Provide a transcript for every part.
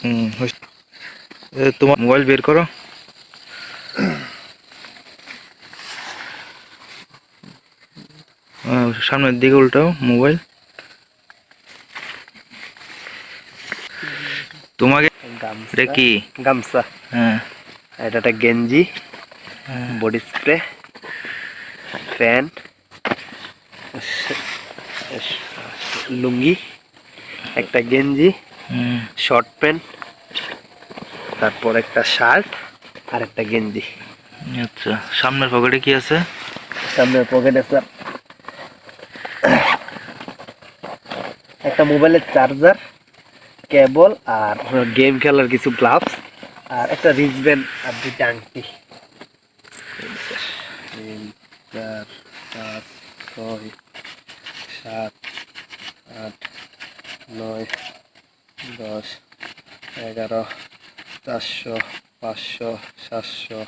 হুম তোমার মোবাইল বের করো। সামনের দিকে উল্টাও মোবাইল। তোমাকে এটা কি? গামছা। হ্যাঁ। এটা একটা গেঞ্জি হ্যাঁ। বডি স্প্রে প্যান্ট লুঙ্গি একটা গেঞ্জি শর্ট প্যান্ট তারপর একটা শার্ট আর একটা গেঞ্জি। আচ্ছা সামনের পকেটে কি আছে? সামনের পকেটে স্যার একটা মোবাইলের চার্জার কেবল আর গেম খেলার কিছু গ্লাভস আর একটা রিজব্যান্ড আর দুইটা আংটি। তিন চার পাঁচ ছয় সাত আট নয় দশ এগারো চারশো পাঁচশো সাতশো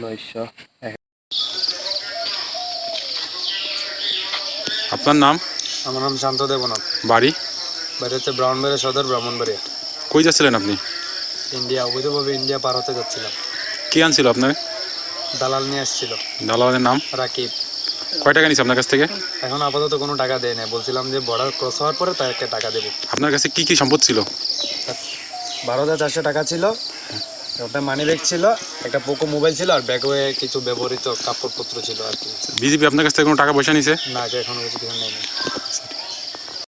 নয়শো আপনার নাম? আমার নাম শান্ত দেবনাথ। বাড়ি? বাড়ি হচ্ছে ব্রাউনবাড়ি সদর ব্রাহ্মণবাড়িয়া। কই যাচ্ছিলেন আপনি? ইন্ডিয়া অবৈধভাবে ইন্ডিয়া পার হতে যাচ্ছিলাম। কে আনছিল আপনার? দালাল নিয়ে আসছিল। দালালের নাম? রাকিব। কয় টাকা নিছে আপনার কাছ থেকে? এখন আপাতত কোনো টাকা দেয় না বলছিলাম যে বর্ডার ক্রস হওয়ার পরে তাকে টাকা দেবো। আপনার কাছে কি কি সম্পদ ছিল? বারো হাজার চারশো টাকা ছিল ওটা মানি ব্যাগ ছিল একটা পোকো মোবাইল ছিল আর ব্যাগে কিছু ব্যবহৃত কাপড়পত্র ছিল আর কি। বিজেপি আপনার কাছ থেকে কোনো টাকা পয়সা নিছে? না এখন কিছু নেই